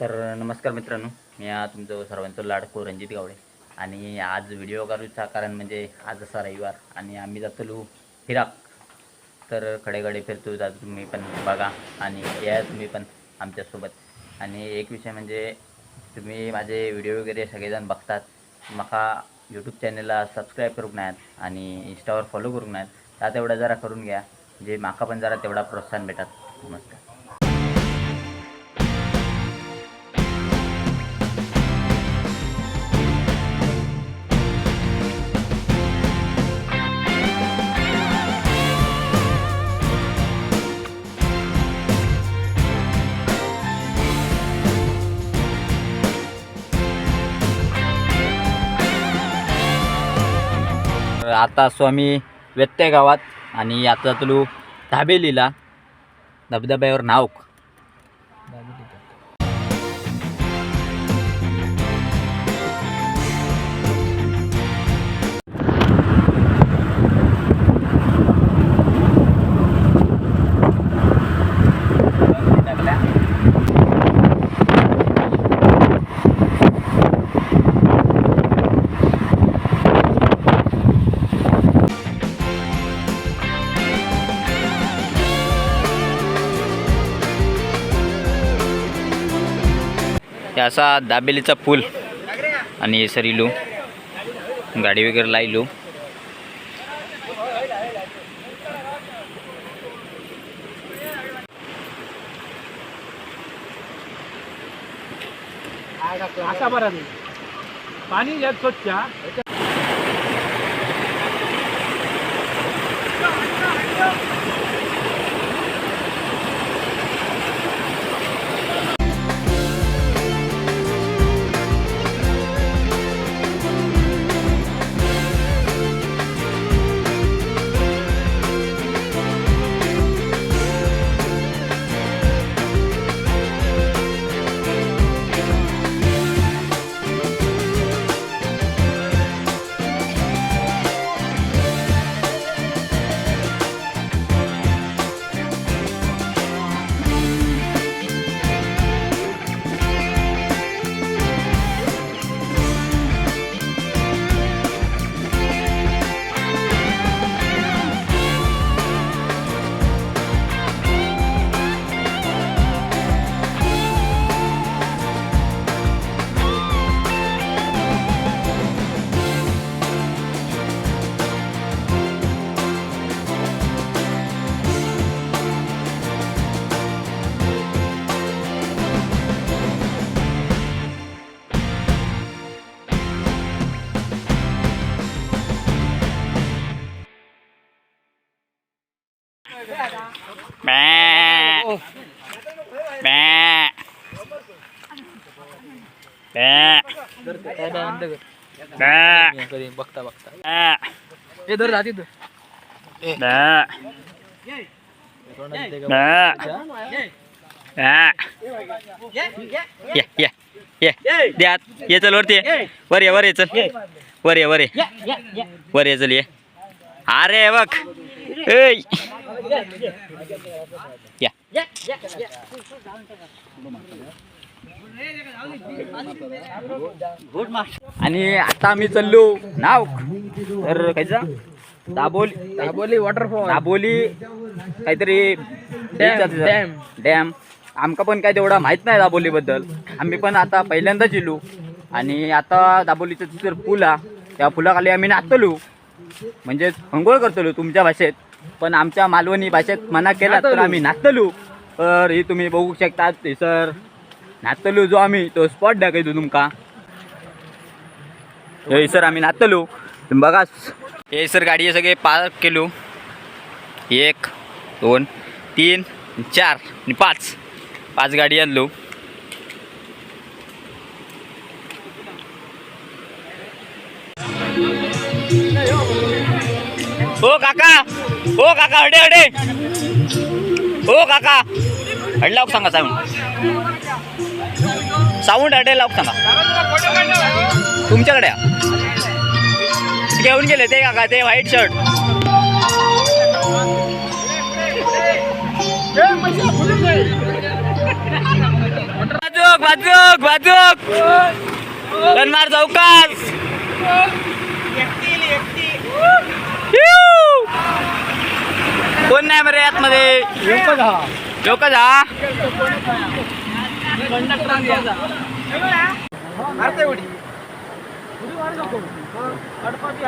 तर नमस्कार मित्रांनो. मी तुमचं सर्वांचं लाडको रणजित गावडे. आणि आज व्हिडिओ करूचा कारण म्हणजे आज असा रविवार आणि आम्ही जातलो फिराक. तर कडेकडे फिरतो जा तुम्ही पण बघा आणि या तुम्ही पण आमच्यासोबत. आणि एक विषय म्हणजे तुम्ही माझे व्हिडिओ वगैरे सगळेजण बघतात. माका यूट्यूब चॅनलला सबस्क्राईब करूक नाहीत आणि इंस्टावर फॉलो करूक नाहीत त्या तेवढा जरा करून घ्या. जे माका पण जरा तेवढा प्रोत्साहन भेटत. नमस्कार. आता स्वामी आम्ही व्यत्यय गावात आणि आता तुलू धाबेलीला धबधब्यावर नावक हे असा दाबेलीचा पूल आणि सरिलू. गाडी वगैरे लायलो असा बरा नाही. पाणी येत स्वच्छ. हे चल वरती ये. वर ये वर ये चल वर ये वर ये वर ये चल ये अरे बघ. या आणि आता आम्ही चाललो नाव. तर कायचा दाबोली. दाबोली वॉटरफॉल दाबोली काहीतरी डॅम. डॅम आमका पण काय तेवढा माहीत नाही दाबोली बद्दल आम्ही पण आता पहिल्यांदाच येलो आणि आता दाबोलीचं तिथं पूल हा त्या पुलाखाली आम्ही नाचतलो म्हणजे अंघोळ करतलो तुमच्या भाषेत. पण आमच्या मालवणी भाषेत मना केला तर. आम्ही नाचतलो तर हे तुम्ही बघू शकता ते सर. नाचतलो जो आम्ही तो स्पॉट दाखवतो तुमका. हे सर आम्ही नाचतलो बघा. हे सर गाडी सगळे पार्क केलो. एक दोन तीन चार आणि पाच. पाच गाडी आणलो. हो काका. हो काका हडे हडे हो काका. हड लावक सांगा साऊंड साऊंड हडे लावक सांगा. तुमच्याकडे घेऊन गेले ते काका ते व्हाईट शर्ट. वाजूक वाजूक वाचूक वाचूक रणमार चौकास कोण नाही बरे आतमध्ये लोक जा. मारते उडी उडी मारू नको गणपती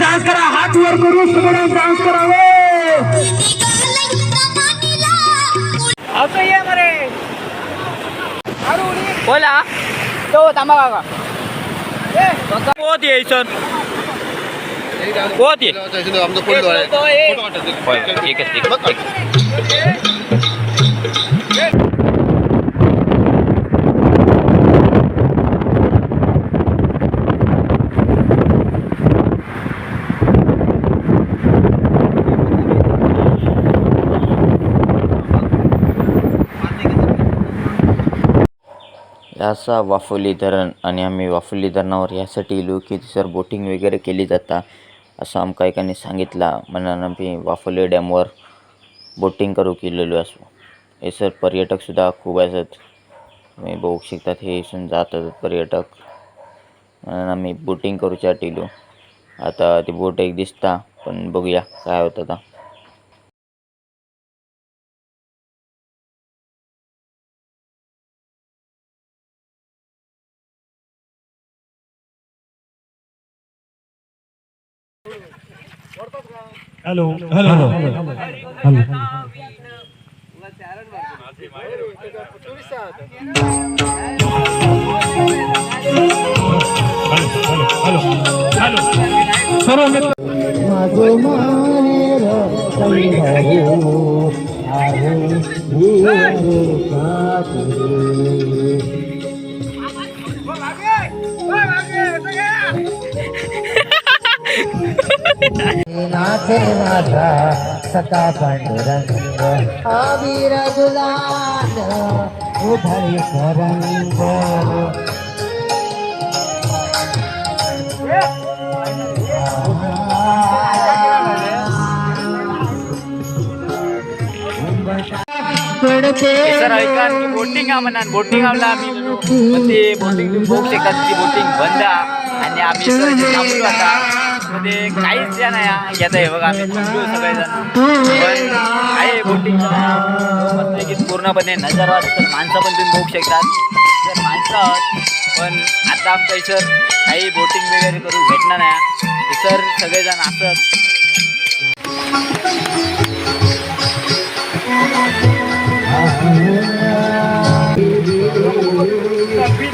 डान्स करा हात वर करू डान्स करावे उडी बोला तो थांबा काका पोत ये सर ये होय ठीक आहे ठीक आहे, असा वाफोली धरण आणि आम्ही वाफोली धरणावर यासाठी इलो की सर बोटिंग वगैरे केली जाता असं आमका एकाने सांगितला. म्हणून आम्ही वाफोली डॅमवर बोटिंग करू केलेलो असो. हे सर पर्यटकसुद्धा खूप असत. तुम्ही बघू शकतात हे इथून जातात पर्यटक. म्हणून आम्ही बोटिंग करूच्यासाठी टिलो आता ती बोट एक दिसता पण बघूया काय होतं आता. হ্যালো হ্যালো হ্যালো মাগো মায়ের আহে नाचे माझा सका पांडुरंग। अबीर गुलाल उधळी करंग सर ऐका की बोटिंग म्हणा बोटिंग आमला आम्ही. ते बोटिंग बघू शकता ती बोटिंग बंद. आणि आम्ही सर इथे थांबलो आता. मध्ये काहीच या. नाही येत आहे बघा आम्ही थांबलो सगळेजण. पण आहे बोटिंग पूर्णपणे नजर तर माणसं पण तुम्ही बघू शकतात. तर माणसं आहोत पण आता आमच्या सर काही बोटिंग वगैरे करू भेटणार नाही. सर सगळेजण असत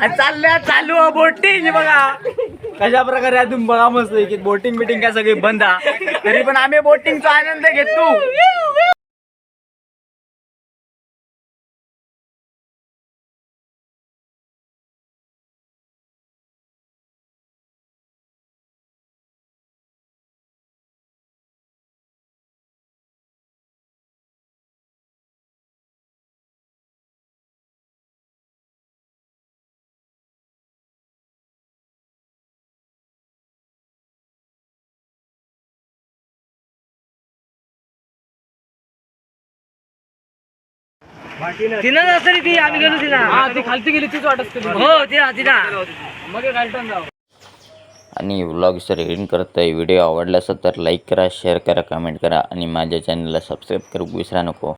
चालल्या चालू बोटिंग बघा कशा प्रकारे अजून बघा मस्त की बोटिंग बिटिंग काय सगळी बंद हा. तरी पण आम्ही बोटिंगचा आनंद घेतो तिनं असं ती आम्ही गेलो तिला. ती खालती गेली तीच वाटत हो तिला तिला. मग खालटून जाऊ आणि व्लॉग्सचं रेडिंग करत आहे व्हिडिओ आवडला असेल तर लाईक करा शेअर करा कमेंट करा. आणि माझ्या चॅनलला सबस्क्राईब करू विसरा नको.